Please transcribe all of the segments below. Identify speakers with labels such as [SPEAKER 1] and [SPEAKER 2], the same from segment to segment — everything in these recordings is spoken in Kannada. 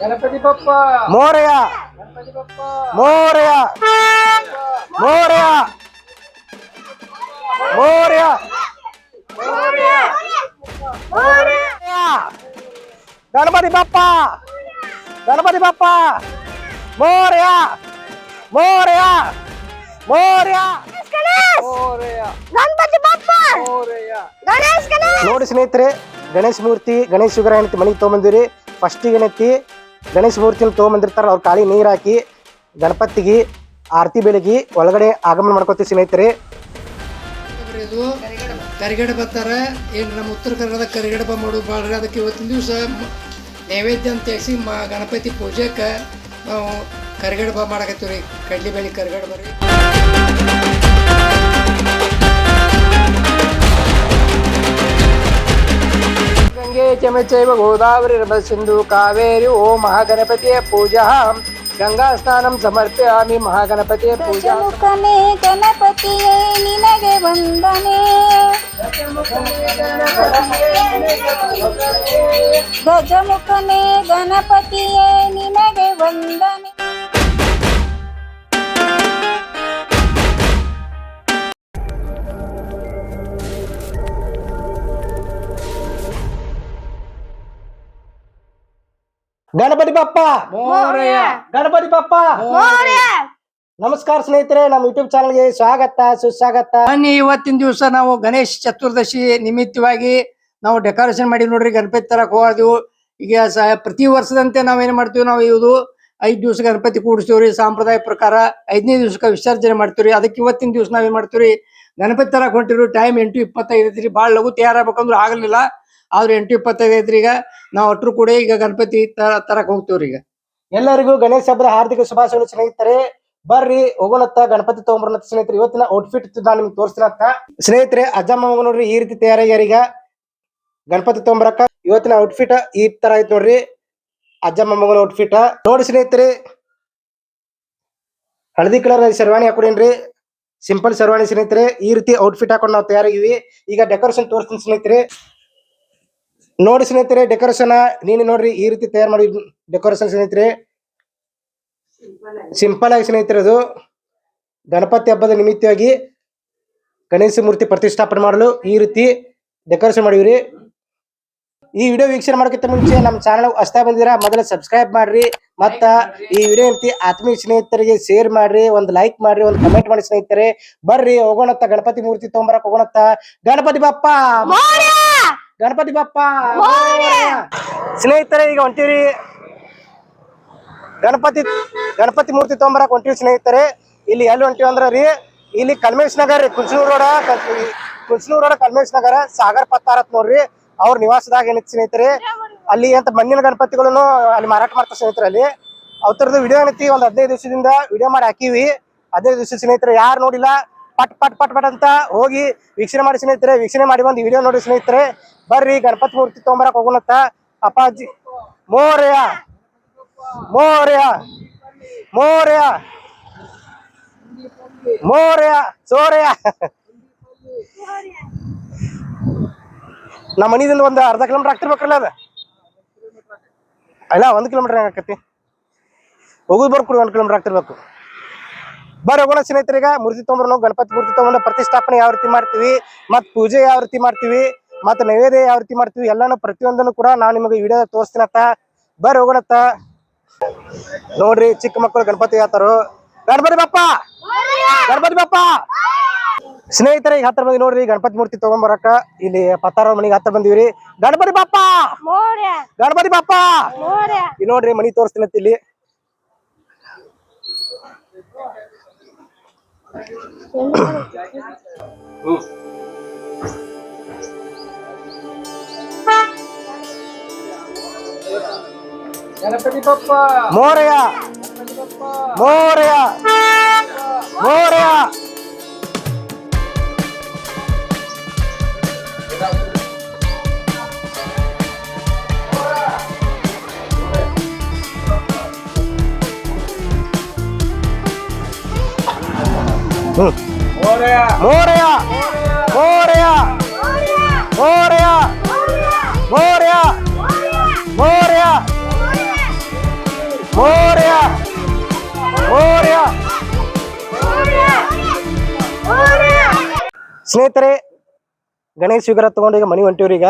[SPEAKER 1] ಗಣಪತಿ ಬಪ್ಪ.
[SPEAKER 2] ಮೋರೆಯ.
[SPEAKER 1] ಗಣಪತಿ ಬಪ್ಪ.
[SPEAKER 2] ಮೋರೆಯ. ಮೋರೆಯ. ಮೋರೆಯ. ಮೋರೆಯ. ಗಣಪತಿ ಬಪ್ಪ. ಗಣಪತಿ ಬಪ್ಪ. ಮೋರೆಯ. ಮೋರೆಯ. ಮೋರೆಯ.
[SPEAKER 3] ಗಣಪತಿ ಬಪ್ಪ. ಗಣೇಶ್
[SPEAKER 2] ನೋಡಿ ಸ್ನೇಹಿತರೆ ಗಣೇಶ ಮೂರ್ತಿ ಗಣೇಶ ವಿಗ್ರಹ ಹೆಣತಿ ಮನೆಗೆ ತಗೊಂಬಂದಿರಿ. ಫಸ್ಟಿಗೆ ಏನೈತಿ ಗಣೇಶ ಮೂರ್ತಿನ ತೊಗೊಂಬಂದಿರ್ತಾರ, ಅವ್ರ ಕಾಳಿ ನೀರು ಹಾಕಿ, ಗಣಪತಿಗೆ ಆರತಿ ಬೆಳಗಿ ಒಳಗಡೆ ಆಗಮನ ಮಾಡ್ಕೋತೀವಿ ಸ್ನೇಹಿತರೆ.
[SPEAKER 4] ಇದು ಕರಿಗಡಬ ಬರ್ತಾರ ಏನು ನಮ್ಮ ಉತ್ತರ ಕನ್ನಡದ ಕರಿಗಡಬ ಮಾಡೋದು ಭಾಳ ಅದಕ್ಕೆ ಇವತ್ತಿನ ದಿವಸ ನೈವೇದ್ಯ ಅಂತ ಹೇಳಿ ಮಾ ಗಣಪತಿ ಪೂಜೆಗೆ ನಾವು ಕರಿಗಡಬ ಮಾಡಕತ್ತೀವಿ ರೀ ಕಡ್ಲಿ ಬೇಳೆ ಕರಿಗಡಬ ರೀ.
[SPEAKER 1] ಗಂಗೆ ಚಮ ಚೈವ ಗೋದಾವರಿ ನರ್ಮದ ಸಿಂಧು ಕಾವೇರಿ ಓ ಮಹಾಗಣಪತಿಯ ಪೂಜಾ ಗಂಗಾ ಸ್ನಾನಂ ಸಮರ್ಪಯಾಮಿ ಮಹಾಗಣಪತಿಯ ಪೂಜಾ
[SPEAKER 3] ಗಜಮುಖನೇ ಗಣಪತಿಯೇ ನಿನಗೆ ವಂದನೆ ಗಜಮುಖನೇ ಗಣಪತಿಯೇ ನಿನಗೆ ವಂದನೆ
[SPEAKER 2] ಗಣಪತಿ ಬಪ್ಪ! ಗಣಪತಿ ಬಪ್ಪ! ನಮಸ್ಕಾರ ಸ್ನೇಹಿತರೆ ನಮ್ಮ ಯೂಟ್ಯೂಬ್ ಚಾನಲ್ಗೆ ಸ್ವಾಗತ ಸುಸ್ವಾಗತ.
[SPEAKER 4] ಬನ್ನಿ ಇವತ್ತಿನ ದಿವಸ ನಾವು ಗಣೇಶ ಚತುರ್ದಶಿ ನಿಮಿತ್ತವಾಗಿ ನಾವು ಡೆಕೋರೇಷನ್ ಮಾಡಿ ನೋಡ್ರಿ ಗಣಪತಿ ತರಕ್ ಹೋದ್ವು ಈಗ ಪ್ರತಿ ವರ್ಷದಂತೆ ನಾವೇನ್ ಮಾಡ್ತೀವಿ ನಾವು ಇದು ಐದ್ ದಿವಸ ಗಣಪತಿ ಕೂಡಿಸ್ತೀವ್ರಿ ಸಾಂಪ್ರದಾಯ ಪ್ರಕಾರ. ಐದನೇ ದಿವಸಕ್ಕೆ ವಿಸರ್ಜನೆ ಮಾಡ್ತೀವ್ರಿ ಅದಕ್ಕೆ ಇವತ್ತಿನ ದಿವಸ ನಾವೇನ್ ಮಾಡ್ತೀವ್ರಿ ಗಣಪತಿ ತರಕ್ ಹೊಂಟಿವ್ರಿ ಟೈಮ್ ಎಂಟು ಇಪ್ಪತ್ತೈದು ಐತ್ರಿ ಭಾಳ ಲಘು ತಯಾರಾಗ್ಬೇಕಂದ್ರೆ ಆಗಲಿಲ್ಲ. ಆದ್ರೆ ಎಂಟು ಇಪ್ಪತ್ತೈದು ಐತ್ರಿ ಈಗ. ನಾವು ಒಟ್ಟರು ಕೂಡ ಈಗ ಗಣಪತಿ ತರ ತರಕ್ ಹೋಗ್ತೇವ್ರಿ ಈಗ.
[SPEAKER 2] ಎಲ್ಲರಿಗೂ ಗಣೇಶ ಹಬ್ಬದ ಹಾರ್ದಿಕ ಶುಭಾಶಯಗಳು ಸ್ನೇಹಿತರೆ. ಬರ್ರಿ ಹೋಗೋಣತ್ತ ಗಣಪತಿ ತಗೊಂಬರ್ನತ್ತ ಸ್ನೇಹಿತರೆ. ಇವತ್ತಿನ ಔಟ್ಫಿಟ್ ನಾನು ನಿಮ್ಗೆ ತೋರಿಸ್ತೀನಂತ ಸ್ನೇಹಿತರೆ ಅಜ್ಜಮ್ಮ ನೋಡ್ರಿ ಈ ರೀತಿ ತಯಾರಾಗ್ಯಾರ ಈಗ. ಗಣಪತಿ ತಗೊಂಬರಕ ಇವತ್ತಿನ ಔಟ್ಫಿಟ್ ಈ ತರ ಐತ್ ನೋಡ್ರಿ. ಅಜ್ಜಮ್ಮ ಮಗನ ಔಟ್ಫಿಟ್ ನೋಡಿ ಸ್ನೇಹಿತರೆ. ಹಳದಿ ಕಲರ್ ಶರ್ವಾಣಿ ಹಾಕೊಡೇನ್ರಿ. ಸಿಂಪಲ್ ಶರ್ವಾಣಿ ಸ್ನೇಹಿತರೆ. ಈ ರೀತಿ ಔಟ್ಫಿಟ್ ಹಾಕೊಂಡು ನಾವು ತಯಾರಾಗಿವಿ ಈಗ ಡೆಕೋರೇಷನ್ ತೋರಿಸ್ತೀನಿ ಸ್ನೇಹಿತರೆ. ನೋಡಿ ಸ್ನೇಹಿತರೆ ಡೆಕೋರೇಷನ್ ನೀನು ನೋಡ್ರಿ, ಈ ರೀತಿ ತಯಾರು ಮಾಡಿ ಡೆಕೋರೇಷನ್ ಸ್ನೇಹಿತರೆ. ಸಿಂಪಲ್ ಆಗಿ ಸ್ನೇಹಿತರೆ ಅದು. ಗಣಪತಿ ಹಬ್ಬದ ನಿಮಿತ್ತವಾಗಿ ಗಣೇಶ ಮೂರ್ತಿ ಪ್ರತಿಷ್ಠಾಪನೆ ಮಾಡಲು ಈ ರೀತಿ ಡೆಕೋರೇಷನ್ ಮಾಡಿವ್ರಿ. ಈ ವಿಡಿಯೋ ವೀಕ್ಷಣೆ ಮಾಡೋಕ್ಕಿಂತ ಮುಂಚೆ ನಮ್ಮ ಚಾನಲ್ ಹೊಸ್ತಾ ಬಂದಿರ ಮೊದಲ ಸಬ್ಸ್ಕ್ರೈಬ್ ಮಾಡ್ರಿ, ಮತ್ತ ಈ ವಿಡಿಯೋ ರೀತಿ ಆತ್ಮೀಯ ಸ್ನೇಹಿತರಿಗೆ ಶೇರ್ ಮಾಡ್ರಿ, ಒಂದು ಲೈಕ್ ಮಾಡ್ರಿ, ಒಂದು ಕಮೆಂಟ್ ಮಾಡಿ ಸ್ನೇಹಿತರೆ. ಬರ್ರಿ, ಹೋಗೋಣತ್ತ ಗಣಪತಿ ಮೂರ್ತಿ ತಗೊಂಬರಕ್ ಹೋಗೋಣತ್ತ. ಗಣಪತಿ ಬಪ್ಪ! ಗಣಪತಿ ಬಪ್ಪ. ಸ್ನೇಹಿತರೆ ಈಗ ಹೊಂಟಿವ್ರಿ. ಗಣಪತಿ ಗಣಪತಿ ಮೂರ್ತಿ ತೊಗೊಂಬರಕ್ ಹೊಂಟಿವಿ ಸ್ನೇಹಿತರೆ. ಇಲ್ಲಿ ಎಲ್ಲಿ ಹೊಂಟಿವಿ ಅಂದ್ರ ರೀ ಇಲ್ಲಿ ಕಲ್ಮೇಶ್ ನಗರ್ ರೀ ಕುಂಚನೂರ್ ರೋಡ ಕುಲ್ಸನೂರ್ ರೋಡ ಕಲ್ಮೇಶ್ ನಗರ ಸಾಗರ್ ಪತ್ತಾರತ್ ನೋಡ್ರಿ. ಅವ್ರ ನಿವಾಸದಾಗ ಏನಿತ್ತು ಸ್ನೇಹಿತರೆ ಅಲ್ಲಿ ಅಂತ ಮಣ್ಣಿನ ಗಣಪತಿಗಳನ್ನು ಅಲ್ಲಿ ಮಾರಾಟ ಮಾಡ್ತಾರೆ ಸ್ನೇಹಿತರೆ ಅಲ್ಲಿ. ಅವ್ರದ್ದು ವಿಡಿಯೋ ಏನೈತಿ? ಒಂದ್ ಹದಿನೈದು ದಿವಸದಿಂದ ವಿಡಿಯೋ ಮಾಡಿ ಹಾಕಿವಿ. ಹದಿನೈದು ದಿವಸ ಸ್ನೇಹಿತರೆ ಯಾರು ನೋಡಿಲ್ಲ ಪಟ್ ಪಟ್ ಪಟ್ ಪಟ್ ಅಂತ ಹೋಗಿ ವೀಕ್ಷಣೆ ಮಾಡಿ ಸ್ನೇಹಿತರೆ, ವೀಕ್ಷಣೆ ಮಾಡಿ ಬಂದು ವಿಡಿಯೋ ನೋಡಿ ಸ್ನೇಹಿತರೆ. ಬರ್ರಿ, ಗಣಪತಿ ಮೂರ್ತಿ ತೊಗೊಂಬರಕ್ ಹೋಗೋಣತ್ತ ಅಪ್ಪಾಜಿ, ಮೋರೆಯ, ಮೋರ್ಯ ಮೋರ್ಯ ಮೋರ್ಯ, ಸೋರ್ಯ. ನಮ್ಮ ಮನಿದಿಂದ ಒಂದು ಅರ್ಧ ಕಿಲೋಮೀಟರ್ ಆಗ್ತಿರ್ಬೇಕಲ್ಲ ಅದ? ಅಲ್ಲ, ಒಂದು ಕಿಲೋಮೀಟರ್ ಆಕತಿ ಹೋಗುದು ಬರ್ಕೊಡಿ ಒಂದು ಕಿಲೋಮೀಟರ್ ಆಗ್ತಿರ್ಬೇಕು. ಬರ್ರಿ ಹೋಗೋಣ ಸ್ನೇಹಿತರಿಗ ಮೂರ್ತಿ ತೊಗೊಂಬರ್ನು ಗಣಪತಿ ಮೂರ್ತಿ ತೊಗೊಂಡು ಪ್ರತಿಷ್ಠಾಪನೆ ಯಾವ ರೀತಿ ಮಾಡ್ತೀವಿ ಮತ್ ಪೂಜೆ ಯಾವ ರೀತಿ ಮಾಡ್ತೀವಿ ಮತ್ ನೈವೇದ್ಯ ಯಾವ ರೀತಿ ಮಾಡ್ತೀವಿ ಎಲ್ಲಾನು ಪ್ರತಿಯೊಂದನ್ನು ಕೂಡ ನಾವು ನಿಮಗೆ ವಿಡಿಯೋ ತೋರಿಸ್ತೀನತ್ತ ಬರ ಹೋಗೋಣತ್ತ ನೋಡ್ರಿ ಚಿಕ್ಕ ಮಕ್ಕಳು ಗಣಪತಿ ಆತಾರು ಗಣಪತಿ ಬಪ್ಪ! ಗಣಪತಿ ಬಪ್ಪ! ಸ್ನೇಹಿತರೆ ಈಗ ಹತ್ರ ಬಂದಿ ನೋಡ್ರಿ ಗಣಪತಿ ಮೂರ್ತಿ ತಗೊಂಬರಕ ಇಲ್ಲಿ ಪತ್ತಾರ ಮನಿಗೆ ಹತ್ರ ಬಂದಿವ್ರಿ. ಗಣಪತಿ
[SPEAKER 3] ಮೋರ್ಯ!
[SPEAKER 2] ಗಣಪತಿ
[SPEAKER 3] ಮೋರ್ಯ!
[SPEAKER 2] ಇಲ್ಲಿ ನೋಡ್ರಿ ಮನಿ ತೋರಿಸ್ತೀನಿ ಇಲ್ಲಿ.
[SPEAKER 1] ಗಣಪತಿ ಬಪ್ಪ
[SPEAKER 2] ಮೋರಯ ಮೋರಯ ಮೋರಯ ಹ್ಮ್
[SPEAKER 1] ಮೋರೆಯ
[SPEAKER 2] ಮೋರಯ ಮೋರಯ ಮೋರಯ ಮೋರಯ ಮೋರಯ ಮೋರ್ಯ ಮೋರ್ಯ ಸ್ನೇಹಿತರೆ ಗಣೇಶ್ ವಿಗ್ರಹ ತಗೊಂಡು ಈಗ ಮನಿ ಹೊಂಟಿವ್ರಿ ಈಗ.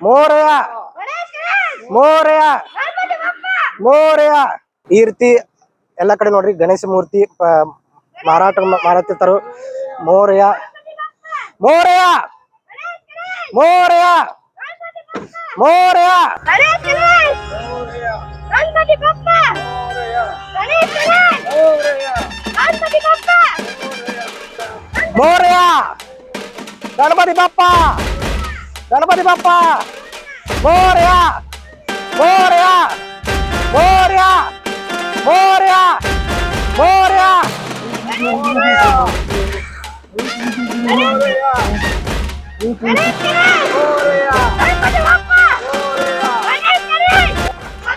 [SPEAKER 2] ಮೋರ್ಯ. ಮೋರ್ಯ. ಮೋರ್ಯ. ಈ ರೀತಿ ಎಲ್ಲ ಕಡೆ ನೋಡ್ರಿ ಗಣೇಶ ಮೂರ್ತಿ, ಪ- ಮಾರಾಟ ಮಾರಾತಿರ್ತಾರ. ಮೋರ್ಯ ಮೋರ್ಯ ಮೋರ್ಯ ಮೋರ್ಯ
[SPEAKER 3] ಗಣಪತಿ ಬಪ್ಪ ಗಣೇಶ ಗಣಪತಿ ಬಪ್ಪ!
[SPEAKER 2] ಮೋರ್ಯ ಗಣಪತಿ ಬಪ್ಪ! ಗಣಪತಿ ಬಪ್ಪ ಮೋರ್ಯ ಮೋರ್ಯ ಮೋರ್ಯ ಮೋರ್ಯ ಮೋರ್ಯ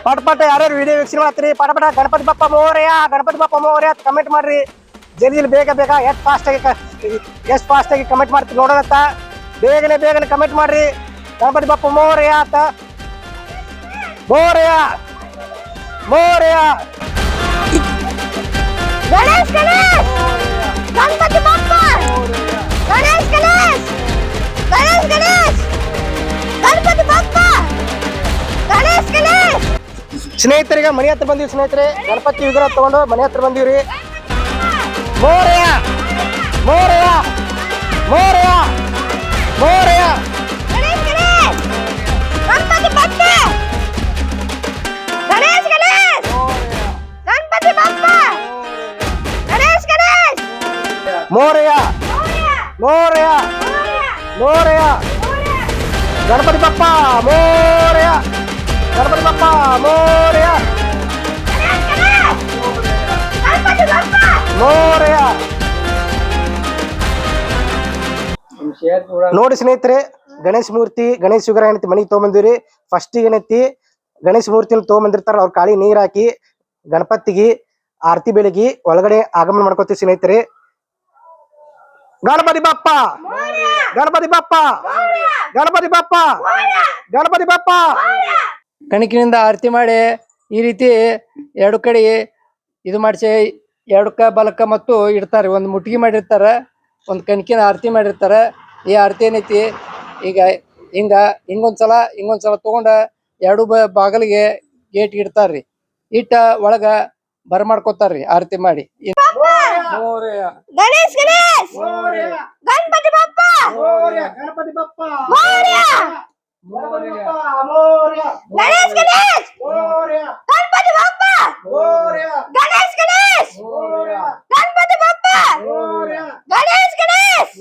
[SPEAKER 2] ಪಟ ಪಟ ಯಾರ್ಯಾರು ವಿಡಿಯೋ ವೀಕ್ಷಣೆ ಮಾಡ್ತೀರಿ? ಪಟ ಪಟ ಗಣಪತಿ ಬಪ್ಪ ಮೋರ್ಯ, ಗಣಪತಿ ಬಪ್ಪ ಮೋರ್ಯ ಕಮೆಂಟ್ ಮಾಡ್ರಿ. ಜಲ್ದಿ ಬೇಗ ಬೇಗ ಎಷ್ಟು ಫಾಸ್ಟ್ ಆಗಿ ಎಷ್ಟು ಫಾಸ್ಟ್ ಆಗಿ ಕಮೆಂಟ್ ಮಾಡ್ತೀರಿ ನೋಡೋಣತ್ತ ಬೇಗನೆ ಬೇಗನೆ ಕಮೆಂಟ್ ಮಾಡ್ರಿ. ಗಣಪತಿ ಬಪ್ಪ ಮೋರ್ಯ ಅಂತ. ಮೋರ್ಯ ಮೋರ್ಯ.
[SPEAKER 3] ಗಣೇಶ್ ಗಣೇಶ್! ಗಣಪತಿ ಬಪ್ಪ! ಗಣೇಶ್ ಗಣೇಶ್! ಗಣೇಶ್ ಗಣೇಶ್! ಗಣಪತಿ ಬಪ್ಪ! ಗಣೇಶ್ ಗಣೇಶ್!
[SPEAKER 2] ಸ್ನೇಹಿತರಿಗೆ ಮನೆ ಹತ್ರ ಬಂದಿವಿ ಸ್ನೇಹಿತರೆ. ಗಣಪತಿ ವಿಗ್ರಹ ತಗೊಂಡು ಮನೆ ಹತ್ರ ಬಂದಿವ್ರಿ ಮೋರ್ಯ ಮೋರ್ಯ ಮೋರ್ಯ ಮೋರ್ಯ ಮೋರ್ಯ ಮೋರೆಯ ಮೋರೆಯ ಗಣಪತಿ ಬಪ್ಪ ಮೋರೆಯ ಗಣಪತಿ ಬಪ್ಪ ಮೋರೆಯ ಮೋರೆಯ ನೋಡಿ ಸ್ನೇಹಿತರೆ, ಗಣೇಶ ಮೂರ್ತಿ, ಗಣೇಶ ವಿಗ್ರಹ ಏನೈತಿ ಮನೆಗೆ ತೊಗೊಂಬಂದಿವ್ರಿ. ಫಸ್ಟ್ ಏನೈತಿ, ಗಣೇಶ ಮೂರ್ತಿನ ತೊಗೊಂಬಂದಿರ್ತಾರ ಅವ್ರ ಕಾಳಿ ನೀರ್ ಹಾಕಿ, ಗಣಪತಿಗೆ ಆರತಿ ಬೆಳಗಿ ಒಳಗಡೆ ಆಗಮನ ಮಾಡ್ಕೋತೀವಿ ಸ್ನೇಹಿತರೆ. ಗಣಪತಿ ಬಪ್ಪ. ಗಣಪತಿ ಬಪ್ಪ. ಗಣಪತಿ ಬಪ್ಪ. ಗಣಪತಿ ಬಪ್ಪ.
[SPEAKER 4] ಕಣಕಿನಿಂದ ಆರತಿ ಮಾಡಿ ಈ ರೀತಿ ಎರಡು ಕಡೆ ಇದು ಮಾಡಿಸಿ ಎರಡಕ್ಕ ಬಲಕ್ಕ ಮತ್ತು ಇಡ್ತಾರೆ. ಒಂದು ಮುಟ್ಗಿ ಮಾಡಿರ್ತಾರ ಒಂದು ಕಣಕಿನ ಆರತಿ ಮಾಡಿರ್ತಾರ. ಈ ಆರತಿ ಏನೈತಿ? ಈಗ ಹಿಂಗ ಹಿಂಗೊಂದ್ಸಲ ಹಿಂಗೊಂದ್ಸಲ ತಗೊಂಡ ಎರಡು ಬ ಬಾಗಿಲಿಗೆ ಗೇಟ್ ಇಡ್ತಾರ್ರಿ. ಇಟ್ಟ ಒಳಗ ಬರ ಮಾಡ್ಕೋತಾರ್ರಿ ಆರತಿ ಮಾಡಿ. ಮೋರೆಯ.
[SPEAKER 3] ಗಣೇಶ್ ಗಣೇಶ್ ಗಣಪತಿ ಬಪ್ಪ
[SPEAKER 2] ಗಣಪತಿ ಬಪ್ಪ
[SPEAKER 3] ಮೋರ್ಯ ಗಣೇಶ್ ಗಣೇಶ್ ಗಣಪತಿ ಬಪ್ಪ ಗಣೇಶ್ ಗಣೇಶ್ ಗಣಪತಿ ಬಪ್ಪ ಗಣೇಶ್ ಗಣೇಶ್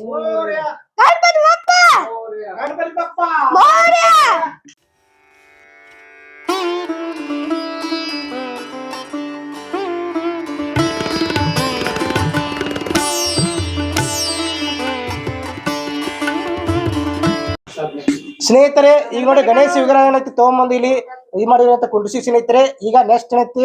[SPEAKER 3] ಗಣಪತಿ ಬಪ್ಪ
[SPEAKER 2] ಗಣಪತಿ ಬಪ್ಪ
[SPEAKER 3] ಮೋರ್ಯ
[SPEAKER 2] ಸ್ನೇಹಿತರೆ ಈಗ ನೋಡಿ ಗಣೇಶ ವಿಗ್ರಹ ಏನೈತಿ ತಗೊಂಬಂದು ಇಲ್ಲಿ ಇದು ಅಂತ ಕುಂಡ್ರಿಸಿ ಸ್ನೇಹಿತರೆ. ಈಗ ನೆಕ್ಸ್ಟ್ ಏನೈತಿ?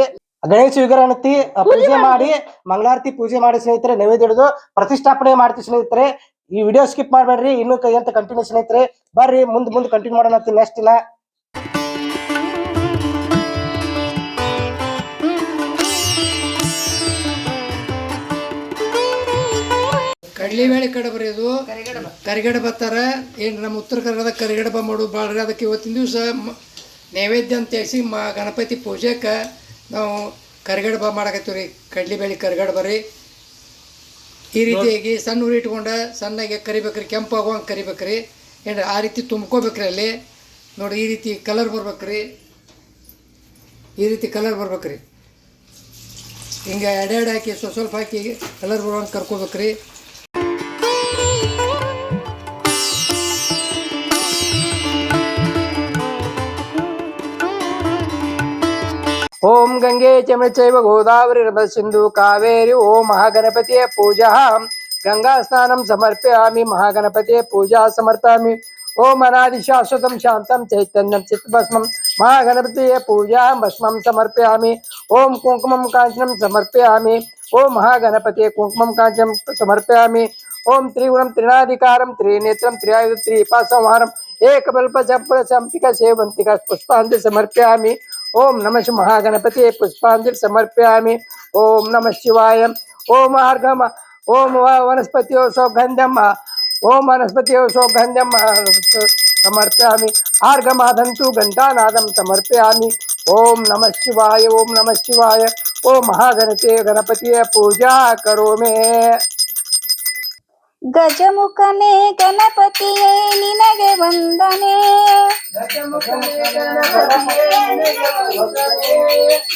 [SPEAKER 2] ಗಣೇಶ ವಿಗ್ರಹ ಏನೈತಿ? ಪೂಜೆ ಮಾಡಿ. ಮಂಗಳಾರತಿ ಪೂಜೆ ಮಾಡಿ ಸ್ನೇಹಿತರೆ ನೈವೇದ್ಯ ಹಿಡಿದು ಪ್ರತಿಷ್ಠಾಪನೆ ಮಾಡ್ತೀವಿ ಸ್ನೇಹಿತರೆ. ಈ ವಿಡಿಯೋ ಸ್ಕಿಪ್ ಮಾಡ್ಬೇಡ್ರಿ ಇನ್ನು ಕೈ ಅಂತ ಕಂಟಿನ್ಯೂ ಸ್ನೇಹಿತರೆ. ಬರ್ರಿ ಮುಂದ್ ಮುಂದ್ ಕಂಟಿನ್ಯೂ ಮಾಡೋಣ ನೆಕ್ಸ್ಟ್ ಇಲ್ಲ.
[SPEAKER 4] ಕಡ್ಲಿಬೇಳೆ ಕಡಬರಿ ಇದು ಕರಿಗಡಬ. ತರ. ಏನು ನಮ್ಮ ಉತ್ತರ ಕರ್ನಾಟಕದ ಕರಿಗಡಬ ಮಾಡೋದು ಭಾಳ ಅದಕ್ಕೆ ಇವತ್ತಿನ ದಿವಸ ನೈವೇದ್ಯ ಅಂತ ಹೇಳಿ ಮಾ ಗಣಪತಿ ಪೂಜೆಗೆ ನಾವು ಕರಿಗಡಬ ಮಾಡಕತ್ತೀವಿ ರೀ. ಕಡ್ಲಿಬೇಳೆ ಕರಿಗಡಬ ರೀ. ಈ ರೀತಿಯಾಗಿ ಸಣ್ಣ ಉರಿ ಇಟ್ಕೊಂಡು ಸಣ್ಣಗೆ ಕರಿಬೇಕ್ರಿ ಕೆಂಪು ಆಗುವಂಗೆ ಕರಿಬೇಕ್ರಿ. ಏನು ಆ ರೀತಿ ತುಂಬ್ಕೋಬೇಕ್ರಿ ಅಲ್ಲಿ. ನೋಡಿ ಈ ರೀತಿ ಕಲರ್ ಬರ್ಬೇಕ್ರಿ. ಈ ರೀತಿ ಕಲರ್ ಬರ್ಬೇಕ್ರಿ. ಹಿಂಗೆ ಎಡೆ ಹಾಕಿ ಸ್ವಲ್ಪ ಸ್ವಲ್ಪ ಹಾಕಿ ಕಲರ್ ಬರುವಂಗೆ ಕರ್ಕೋಬೇಕ್ರಿ.
[SPEAKER 1] ಓಂ ಗಂಗೆ ಚಮ ಚೈವ ಗೋದಾವರಿ ನರ್ಮದ ಸಿಂಧು ಕಾವೇರಿ ಓಂ ಮಹಾಗಣಪತಿಯ ಪೂಜಾ ಗಂಗಾ ಸ್ನಾನಂ ಸಮರ್ಪಯಾಮಿ ಮಹಾಗಣಪತಿಯ ಪೂಜಾ ಸಮರ್ಪಯಾಮಿ ಓಂ ಅನಾದಿ ಶಾಶ್ವತಂ ಶಾಂತಂ ಚೈತನ್ಯಂ ಚಿತ್ತಭಸ್ಮಂ ಮಹಾಗಣಪತಿಯ ಪೂಜಾ ಭಸ್ಮಂ ಸಮರ್ಪಯಾಮಿ ಓಂ ಕುಂಕುಮಂ ಕಾಂಚನಂ ಸಮರ್ಪಯಾಮಿ ಓಂ ಮಹಾಗಣಪತಿಯ ಕುಂಕುಮಂ ಕಾಂಚನಂ ಸಮರ್ಪಯಾಮಿ ಓಂ ತ್ರಿಗುಣಂ ತ್ರಿನಾಧಿಕಾರಂ ತ್ರಿನೇತ್ರಂ ತ್ರಿಯಾಯುಧ ತ್ರಿಪಾಸಂಹಾರಂ ಏಕಬಲ್ಪ ಜಪ ಸಂಪಿಕ ಸೇವಂತಿಕ ಪುಷ್ಪಾಂತಿ ಸಮರ್ಪಯಾಮಿ ಓಂ ನಮಃ ಶಿವ ಮಹಾಗಣಪತಿ ಪುಷ್ಪಾಂಜಲಿ ಸಮರ್ಪಯಾಮಿ ಓಂ ನಮಃ ಶಿವಾಯ ಓಂ ಆರ್ಗಮ ಓಂ ವ- ವನಸ್ಪತಿಯೋ ಸೌಗಂಧಂ ಓಂ ವನಸ್ಪತಿಯೋ ಸೌಗಂಧಂ ಸಮರ್ಪಯಾಮಿ ಆರ್ಗಮಾದಂತು ಘಂಟಾನಾದಂ ಸಮರ್ಪಯಾಮಿ ಓಂ ನಮಃ ಶಿವಾಯ
[SPEAKER 3] ಗಜಮುಖನೇ ಗಣಪತಿಯೇ ನಿನಗೆ ವಂದನೆ.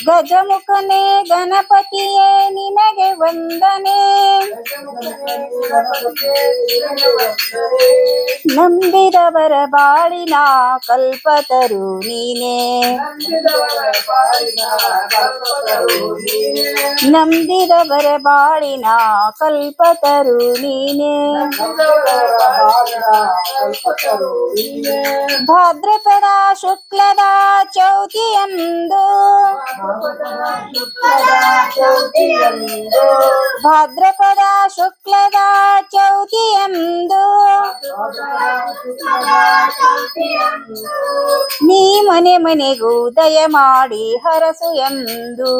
[SPEAKER 3] ಗಜಮುಖನೇ ಗಣಪತಿಯೇ ನಿನಗೆ ವಂದನೆ. ನಂಬಿದವರ ಬಾಳಿನ ಕಲ್ಪತರು ನೀನೇ. ನಂಬಿದವರ ಬಾಳಿನ ಕಲ್ಪತರು ನೀನೇ. ಭಾದ್ರಪದ ಶುಕ್ಲದ ಚೌತಿಯಂದು ಭಾದ್ರಪದ ಶುಕ್ಲದ ಚೌತಿಯಂದು ನೀ ಮನೆ ಮನೆಗೂ ದಯ ಮಾಡಿ ಹರಸು ಎಂದು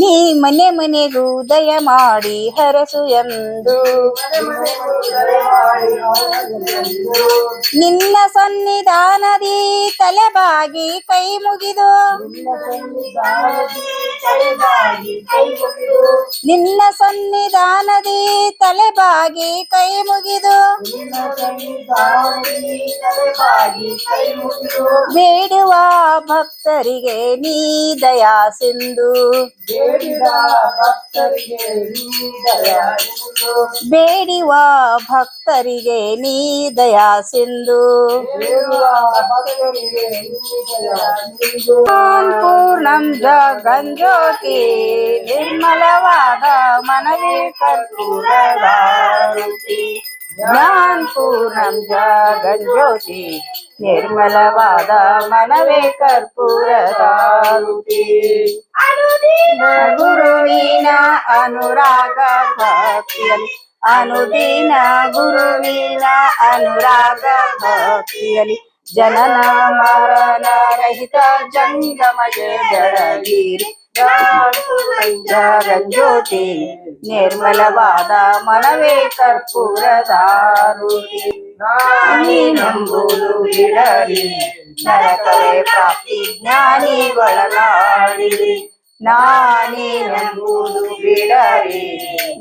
[SPEAKER 3] ನೀ ಮನೆ ಮನೆಗೂ ದಯ ಮಾಡಿ ಹರಸು ಎಂದು. ನಿನ್ನ ಸನ್ನಿಧಾನದಿ ತಲೆಬಾಗಿ ಕೈ ಮುಗಿದು. ನಿನ್ನ ಸನ್ನಿಧಾನದಿ ತಲೆಬಾಗಿ ಕೈ ಮುಗಿದು. ಬೇಡುವ ಭಕ್ತರಿಗೆ ನೀ ದಯಾ ಸಿಂಧು. ಬೇಡುವ ಭಕ್ತರಿಗೆ ನೀ ದಯಾ ಸಿಂಧು? ಪೂರ್ಣಂ ಜಗಂಜ್ಯೋತಿ ನಿರ್ಮಲವಾದ ಮನವಿ ಕರ್ಪೂರವಾರುತಿ ಜ್ಞಾನ ಪೂರ್ಣಂ ಜಗಂಜ್ಯೋತಿ ನಿರ್ಮಲವಾದ ಮನವೇ ಕರ್ಪೂರದಾರುತಿ ಗುರುವಿನ ಅನುರಾಗ ಭಕ್ತಿಯಲ್ಲಿ ಅನುದಿನ ಗುರುವಿನ ಅನುರಾಗ ಭಕ್ತಿಯಲ್ಲಿ ಜನನ ಮರಣ ರಹಿತ ಜಂಗಮಗೆ ಬೆಳಗಿರಿ ಜಗಜ್ಯೋತಿ ನಿರ್ಮಲವಾದ ಮನವೇ ಕರ್ಪೂರದಾರುತಿ ನಂಬುದು ಬಿಡರಿ ನರಕವೇ ಪ್ರಾಪ್ತಿ ಜ್ಞಾನಿಗಳಾಡಿರಿ ನಾನೇನೆಂಬುದು ಬಿಡರಿ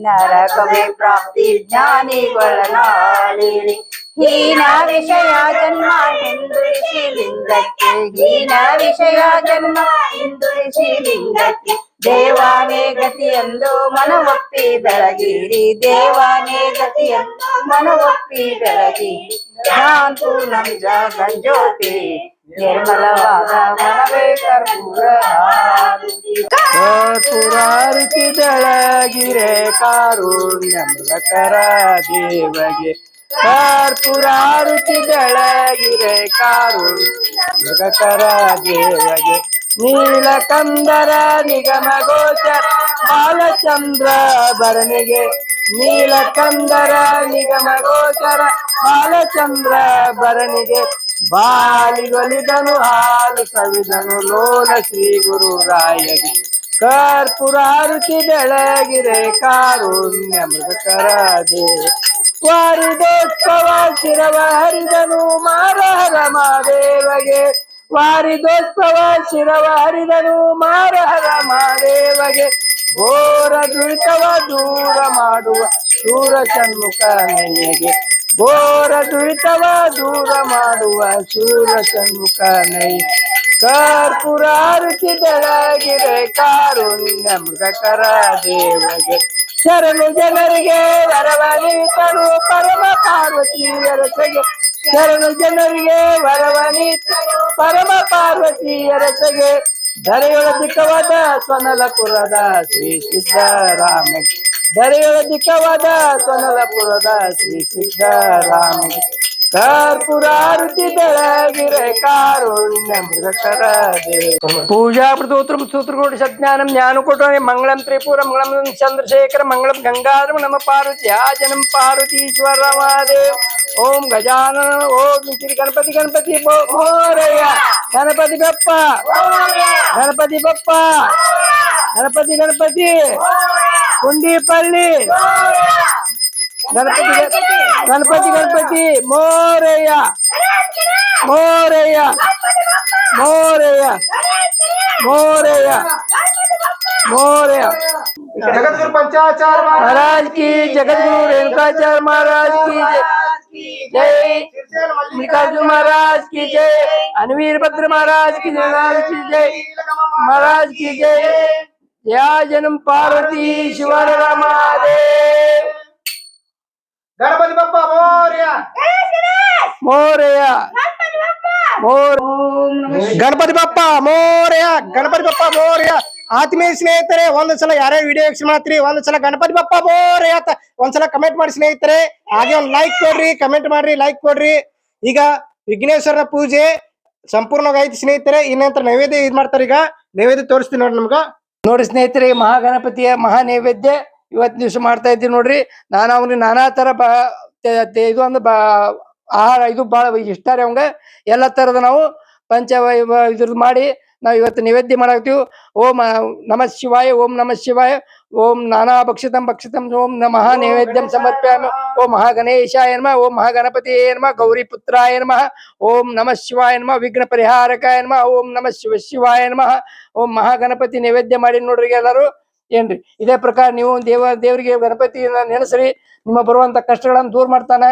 [SPEAKER 3] ನರಕವೇ ಪ್ರಾಪ್ತಿ ಜ್ಞಾನಿಗಳಾಡಿರಿ ಹೀನ ವಿಷಯ ಜನ್ಮ ಹಿಂದುಳಿಸಿ ಲಿಂಗಕ್ಕೆ ಹೀನ ವಿಷಯ ಜನ್ಮ ಹಿಂದುಳಿಸಿ ಲಿಂಗಕ್ಕೆ ದೇವಾನೇ ಗತಿಯೆಂದು ಮನವೊಪ್ಪಿ ಬೆಳಗಿರಿ ದೇವಾನೇ ಗತಿಯೆಂದು ಮನವೊಪ್ಪಿ ಬೆಳಗಿರಿ ಶಾಂತು ನಮ್ ಜಗಜ್ಯೋತಿ ನಿರ್ಮಲವಾದ
[SPEAKER 1] ಕಾರುಣ್ಯ ಮೃಗಕರ ದೇವಗೆ ಕರ್ಪುರಾರುತಿ ಬೆಳಗಿರೆ ಕಾರುಣ್ಯ ಮೃಗಕರ ದೇವಗೆ ನೀಲಕಂದರ ನಿಗಮ ಗೋಚರ ಬಾಲಚಂದ್ರ ಭರಣಿಗೆ. ನೀಲಕಂದರ ನಿಗಮ ಗೋಚರ ಬಾಲಚಂದ್ರ ಭರಣಿಗೆ. ಬಾಲಿಗೊಲಿದನು ಹಾಲು ಸವಿದನು ಲೋಲ ಶ್ರೀ ಗುರು ರಾಯಗೆ ಕರ್ಪುರಾರುತಿ ಬೆಳಗಿರೆ ಕಾರುಣ್ಯ ಮೃತಕರಾದೆ. ವಾರಿದೋತ್ಸವ ಶಿರವ ಹರಿದನು ಮಾರಹರ ಮಾದೇವಗೆ ವಾರಿದೋತ್ಸವ ಶಿರವ ಹರಿದನು ಮಾರಹರ ಮಾದೇವಗೆ ಘೋರ ದುರಿತವ ದೂರ ಮಾಡುವ ದೂರ ಸನ್ಮುಖ ನಯ್ಯಗೆ ಘೋರ ದುರಿತವ ದೂರ ಮಾಡುವ ಶೂರ ಷಣ್ಮುಖ ನೈ ಕರ್ಪುರಾರುತಿ ಬೆಳಗಿರೆ ಕಾರುಣ್ಯ ಮೃಗಕರ ದೇವಗೆ. ಶರಣು ಜನರಿಗೆ ವರವ ನೀತನು ಪರಮ ಪಾರ್ವತಿಯರ ಸಗೆ ಶರಣು ಜನರಿಗೆ ವರವ ನೀತನು ಪರಮ ಪಾರ್ವತಿಯರ ಸಗೆ ಧರೆಯೊಳದಿಕ್ಕವಾದ ಸ್ವನಲಪುರದ ಶ್ರೀ ಸಿದ್ದರಾಮಗೆ ಧರೆಯೊಳದಿಕ್ಕವಾದ ಸ್ವನಲಪುರದ ಶ್ರೀ ಸಿದ್ದರಾಮಗೆ ಕರ್ಪೂರಾರುತಿ ಬೆಳಗಿರೆ ಕಾರುಣ್ಯ ಮೃಗಕರದೆ ಪೂಜಾ ಪ್ರತೋತ್ರ ಸೂತ್ರಕೋಟಿ ಸಜ್ಞಾನಂ ಜ್ಞಾನಕೋಟ ಮಂಗಳಂ ತ್ರಿಪುರ ಮಂಗಳಂ ಚಂದ್ರಶೇಖರ ಮಂಗಳಂ ಗಂಗಾಧರ ನಮ ಪಾರ್ವತಿ ಜನಂ ಪಾರ್ವತೀಶ್ವರ ಮಹಾದೇವ್ ಓಂ ಗಜಾನನ ಓಂ ಶ್ರೀ ಗಣಪತಿ ಗಣಪತಿ ಮೋ- ಮೋರಯ್ಯ ಗಣಪತಿ ಬಪ್ಪ ಗಣಪತಿ ಬಪ್ಪ ಗಣಪತಿ ಗಣಪತಿ ಕುಂಡಿಪಳ್ಳಿ गणपति गणपति गणपति मोरैया। मोरैया। मोरैया। मोरैया। मोरया।
[SPEAKER 2] जगतगुरु पंचाचार
[SPEAKER 1] महाराज की जगतगुरु रेणुकाचार्य महाराज की जय। मल्लिकार्जुन महाराज की जय। अनवीर भद्र महाराज की जय। की जय। महाराज की जय। जया जन्म पार्वती शिवर महादेव।
[SPEAKER 2] ಗಣಪತಿ ಬಪ್ಪ ಮೋರ್ಯ.
[SPEAKER 1] ಮೋರ್ಯ.
[SPEAKER 2] ಗಣಪತಿ ಬಪ್ಪ! ಮೋರ್ಯ. ಗಣಪತಿ ಬಪ್ಪ ಮೋರ್ಯ. ಆತ್ಮೀಯ ಸ್ನೇಹಿತರೆ ಒಂದ್ ಸಲ ಯಾರ್ಯಾರು ವಿಡಿಯೋ ವೀಕ್ಷಣೆ ಮಾಡ್ತೀರಿ ಒಂದ್ ಸಲ ಗಣಪತಿ ಬಪ್ಪ ಮೋರ್ಯ ಅಂತ ಒಂದ್ಸಲ ಕಮೆಂಟ್ ಮಾಡಿ ಸ್ನೇಹಿತರೆ. ಹಾಗೆ ಒಂದ್ ಲೈಕ್ ಕೊಡ್ರಿ ಕಮೆಂಟ್ ಮಾಡ್ರಿ ಲೈಕ್ ಕೊಡ್ರಿ. ಈಗ ವಿಘ್ನೇಶ್ವರನ ಪೂಜೆ ಸಂಪೂರ್ಣವಾಗಿ ಸ್ನೇಹಿತರೆ. ಇನ್ನಂತರ ನೈವೇದ್ಯ ಇದ್ ಮಾಡ್ತಾರೆ ಈಗ. ನೈವೇದ್ಯ ತೋರಿಸ್ತೀನಿ ನೋಡಿ ನಮ್ಗ.
[SPEAKER 1] ನೋಡಿ ಸ್ನೇಹಿತರೆ ಮಹಾಗಣಪತಿಯ ಮಹಾ ನೈವೇದ್ಯ ಇವತ್ತು ದಿವಸ ಮಾಡ್ತಾ ಇದ್ದೀವಿ ನೋಡ್ರಿ. ನಾನು ಅವ್ನಿಗೆ ನಾನಾ ತರ ಬ ಇದು ಒಂದು ಬ ಆಹಾರ ಇದು ಬಹಳ ಇಷ್ಟ ರೀ ಅವಂಗ. ಎಲ್ಲ ತರದ ನಾವು ಪಂಚ ಇದ್ರದ್ದು ಮಾಡಿ ನಾವು ಇವತ್ತು ನೈವೇದ್ಯ ಮಾಡಾಕ್ತೀವಿ ಓಂ ನಮ ಶಿವಾಯ ಓಂ ನಮಃ ಶಿವಾಯ ಓಂ ನಾನಾ ಭಕ್ಷಿತಂ ಭಕ್ಷಿತಂ ಓಂ ನಮಃ ನೈವೇದ್ಯಂ ಸಮರ್ಪ್ಯ ಓಂ ಮಹಾಗಣೇಶಾಯ ನಮಃ ಓಂ ಮಹಾಗಣಪತಿ ನಮಃ ಗೌರಿ ಪುತ್ರಾಯ ನಮಃ ಓಂ ನಮಃ ಶಿವಾಯ ನಮಃ ವಿಘ್ನ ಪರಿಹಾರಕಾಯ ನಮಃ ಓಂ ನಮಃ ಶಿವ ಶಿವಾಯ ನಮಃ ಓಂ ಮಹಾಗಣಪತಿ ನೈವೇದ್ಯ ಮಾಡಿ ನೋಡ್ರಿ ಎಲ್ಲರೂ. ಏನ್ರಿ? ಇದೇ ಪ್ರಕಾರ ನೀವು ದೇವ ದೇವರಿಗೆ ಗಣಪತಿಯನ್ನ ನೆನೆಸ್ರಿ. ನಿಮ್ಮ ಬರುವಂತ ಕಷ್ಟಗಳನ್ನು ದೂರ ಮಾಡ್ತಾನ.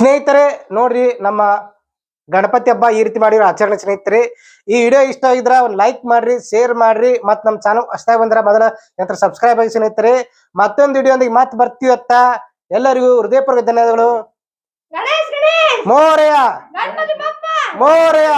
[SPEAKER 2] ಸ್ನೇಹಿತರೆ ನೋಡ್ರಿ ನಮ್ಮ ಗಣಪತಿ ಹಬ್ಬ ಈ ರೀತಿ ಮಾಡಿರೋ ಆಚರಣೆ ಸ್ನೇಹಿತರೆ. ಈ ವಿಡಿಯೋ ಇಷ್ಟ ಆಗಿದ್ರೆ ಒಂದು ಲೈಕ್ ಮಾಡ್ರಿ ಶೇರ್ ಮಾಡ್ರಿ ಮತ್ ನಮ್ ಚಾನಲ್ ಅಷ್ಟೇ ಬಂದ್ರ ಮೊದಲ ನಂತರ ಸಬ್ಸ್ಕ್ರೈಬ್ ಆಗಿ ಸ್ನೇಹಿತರೆ. ಮತ್ತೊಂದು ವಿಡಿಯೋ ಮತ್ತೆ ಬರ್ತೀವತ್ತ ಎಲ್ಲರಿಗೂ ಹೃದಯಪೂರ್ವಕ ಧನ್ಯವಾದಗಳು. ಮೋರೆಯ ಮೋರೆಯ